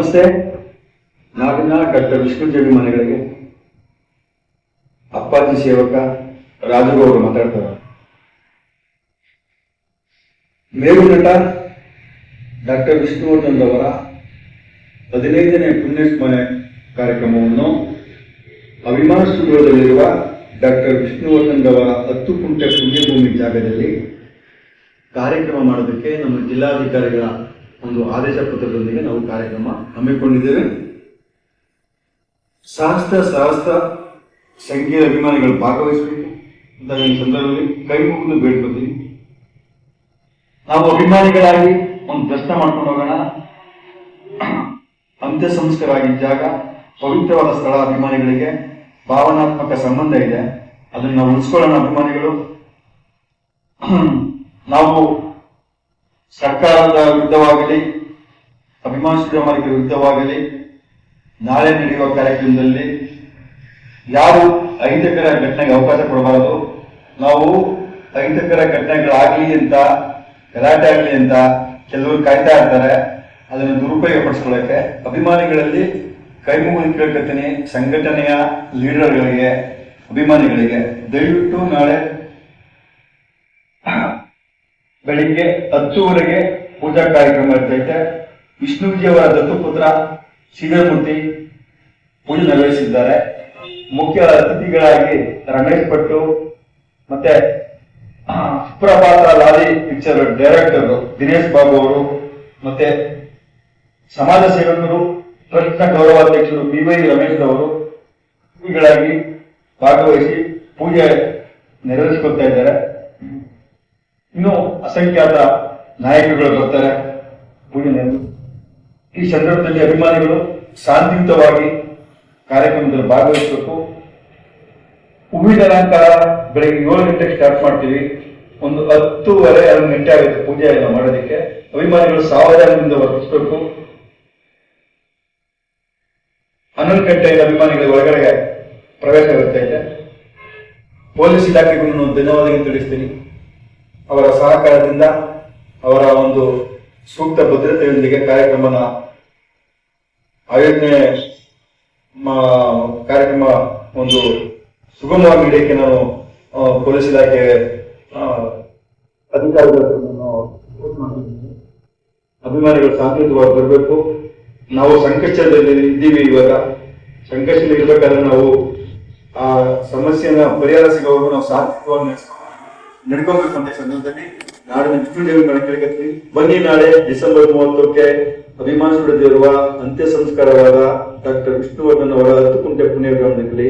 ನಮಸ್ತೆ. ನಾಡಿನ ಡಾಕ್ಟರ್ ವಿಷ್ಣು ಜೇಡಿ ಮನೆಗಳಿಗೆ. ಅಪ್ಪಾಜಿ ಸೇವಕ ರಾಜುಗೌಡ ಮಾತಾಡ್ತಾರೆ. ಮೇರು ನಟ ಡಾಕ್ಟರ್ ವಿಷ್ಣುವರ್ಧನ್ ಅವರ ಹದಿನೈದನೇ ಪುಣ್ಯಸ್ಮರಣೆ ಕಾರ್ಯಕ್ರಮವನ್ನು ಅಭಿಮಾನ ಸ್ಟುಡಿಯೋದಲ್ಲಿರುವ ಡಾಕ್ಟರ್ ವಿಷ್ಣುವರ್ಧನ್ ಅವರ ಹತ್ತು ಕುಂಟೆ ಪುಣ್ಯಭೂಮಿ ಜಾಗದಲ್ಲಿ ಕಾರ್ಯಕ್ರಮ ಮಾಡೋದಕ್ಕೆ ನಮ್ಮ ಜಿಲ್ಲಾಧಿಕಾರಿಗಳ ಒಂದು ಆದೇಶ ಪತ್ರದೊಂದಿಗೆ ನಾವು ಕಾರ್ಯಕ್ರಮ ಹಮ್ಮಿಕೊಂಡಿದ್ದೇವೆ. ಸಹಸ್ರ ಸಹಸ್ರ ಸಂಖ್ಯೆಯ ಅಭಿಮಾನಿಗಳು ಭಾಗವಹಿಸಬೇಕು ಅಂತ ಈ ಸಂದರ್ಭದಲ್ಲಿ ಕೈ ಮುಗಿದು ಬೇಡ್ಕೊತೀನಿ ನಾವು ಅಭಿಮಾನಿಗಳಾಗಿ ಒಂದು ದರ್ಶನ ಮಾಡ್ಕೊಂಡು ಹೋಗೋಣ. ಅಂತ್ಯ ಸಂಸ್ಕಾರ ಆಗಿದ್ದ ಜಾಗ ಪವಿತ್ರವಾದ ಸ್ಥಳ ಅಭಿಮಾನಿಗಳಿಗೆ ಭಾವನಾತ್ಮಕ ಸಂಬಂಧ ಇದೆ. ಅದನ್ನು ನಾವು ಉಳಿಸ್ಕೊಳ್ಳೋಣ ಅಭಿಮಾನಿಗಳು. ನಾವು ಸರ್ಕಾರದ ವಿರುದ್ಧವಾಗಲಿ ಅಭಿಮಾನ ಸ್ಟುಡಿಯೋ ಮಾಲೀಕರ ವಿರುದ್ಧವಾಗಲಿ, ನಾಳೆ ನಡೆಯುವ ಕಾರ್ಯಕ್ರಮದಲ್ಲಿ ಯಾರು ಅಹಿತಕರ ಘಟನೆಗೆ ಅವಕಾಶ ಕೊಡಬಾರದು. ನಾವು ಅಹಿತಕರ ಘಟನೆಗಳಾಗಲಿ ಅಂತ, ಗಲಾಟೆ ಆಗಲಿ ಅಂತ ಕೆಲವರು ಕಾಯ್ತಾ ಇರ್ತಾರೆ. ಅದನ್ನು ದುರುಪಯೋಗ ಪಡಿಸ್ಕೊಳ್ಳೋಕೆ ಅಭಿಮಾನಿಗಳಲ್ಲಿ ಕೈ ಮುಗಿದು ಸಂಘಟನೆಯ ಲೀಡರ್ಗಳಿಗೆ, ಅಭಿಮಾನಿಗಳಿಗೆ ದಯವಿಟ್ಟು ನಾಳೆ ಬೆಳಿಗ್ಗೆ ಹತ್ತುವರೆಗೆ ಪೂಜಾ ಕಾರ್ಯಕ್ರಮ ಇರ್ತೈತೆ. ವಿಷ್ಣುಜಿಯವರ ದತ್ತುಪುತ್ರ ಶ್ರೀಧರಮೂರ್ತಿ ಪೂಜೆ ನೆರವೇರಿಸಿದ್ದಾರೆ. ಮುಖ್ಯ ಅತಿಥಿಗಳಾಗಿ ರಮೇಶ್ ಭಟ್ಟು ಮತ್ತೆ ಸುಪ್ರಭಾತ ಲಾಲಿ ಪಿಕ್ಚರ್ ಡೈರೆಕ್ಟರ್ ದಿನೇಶ್ ಬಾಬು ಅವರು, ಮತ್ತೆ ಸಮಾಜ ಸೇವಕರು, ಟ್ರಸ್ಟ್ನ ಗೌರವಾಧ್ಯಕ್ಷರು ಬಿ ವೈ ರಮೇಶ್ ಅವರು ಭಾಗವಹಿಸಿ ಪೂಜೆ ನೆರವೇರಿಸಿಕೊಳ್ತಾ ಇದ್ದಾರೆ. ಇನ್ನು ಅಸಂಖ್ಯಾತ ನಾಯಕರುಗಳು ಬರ್ತಾರೆ. ಈ ಸಂದರ್ಭದಲ್ಲಿ ಅಭಿಮಾನಿಗಳು ಶಾಂತಿಯುತವಾಗಿ ಕಾರ್ಯಕ್ರಮದಲ್ಲಿ ಭಾಗವಹಿಸಬೇಕು. ಹೂವಿನ ಅಲಂಕಾರ ಬೆಳಗ್ಗೆ ಏಳು ಗಂಟೆಗೆ ಸ್ಟಾರ್ಟ್ ಮಾಡ್ತೀವಿ. ಒಂದು ಹತ್ತುವರೆ, ಎರಡು ಗಂಟೆ ಆಗುತ್ತೆ ಪೂಜೆ ಎಲ್ಲ ಮಾಡೋದಕ್ಕೆ. ಅಭಿಮಾನಿಗಳು ಸಾವಧಾನದಿಂದ ವರ್ತಿಸಬೇಕು. ಹನ್ನೊಂದು ಗಂಟೆಯಿಂದ ಅಭಿಮಾನಿಗಳು ಒಳಗಡೆ ಪ್ರವೇಶ ಇರ್ತೈತೆ. ಪೊಲೀಸ್ ಇಲಾಖೆಗೂ ಧನ್ಯವಾದಗಳು ತಿಳಿಸ್ತೀನಿ. ಅವರ ಸಹಕಾರದಿಂದ ಅವರ ಒಂದು ಸೂಕ್ತ ಭದ್ರತೆಯೊಂದಿಗೆ ಕಾರ್ಯಕ್ರಮನ ಆಯೋಜನೆ ಕಾರ್ಯಕ್ರಮ ಒಂದು ಸುಗಮವಾಗಿ ನಡೆಯಕ್ಕೆ ನಾನು ಪೊಲೀಸ್ ಇಲಾಖೆ ಅಧಿಕಾರಿಗಳನ್ನು. ಅಭಿಮಾನಿಗಳು ಶಾಂತಿಯುತವಾಗಿ ಬರಬೇಕು ನಾವು ಸಂಕಷ್ಟದಲ್ಲಿ ಇದ್ದೀವಿ ಇವಾಗ ಸಂಕಷ್ಟದಲ್ಲಿ ಇರಬೇಕಾದ್ರೆ ನಾವು ಆ ಸಮಸ್ಯೆನ ಪರಿಹಾರ ಸಿಗೋವರೆಗೂ ನಾವು ನಡೆಸ್ಕೊಂಡು ನಡ್ಕೊಬೇಕು ಅಂತ ಈ ಸಂದರ್ಭದಲ್ಲಿ ನಾಡಿನ ಕೇಳಿಕತ್ತೀವಿ ಬನ್ನಿ ನಾಳೆ ಡಿಸೆಂಬರ್ ಮೂವತ್ತಕ್ಕೆ ಅಭಿಮಾನ ಸುಡದಿರುವ ಅಂತ್ಯ ಸಂಸ್ಕಾರವಾದ ಡಾಕ್ಟರ್ ವಿಷ್ಣುವರ್ಧನ್ ಅವರ ಹತ್ತು ಕುಂಟೆ ಪುಣ್ಯಗ್ರಾಮದಲ್ಲಿ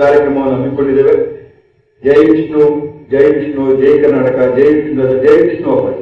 ಕಾರ್ಯಕ್ರಮವನ್ನು ಹಮ್ಮಿಕೊಂಡಿದ್ದೇವೆ. ಜೈ ವಿಷ್ಣು ಜೈ ವಿಷ್ಣು, ಜೈ ಕರ್ನಾಟಕ, ಜೈ ವಿಷ್ಣು ಜೈ ವಿಷ್ಣು ಅಪ್ಪಾಜಿ.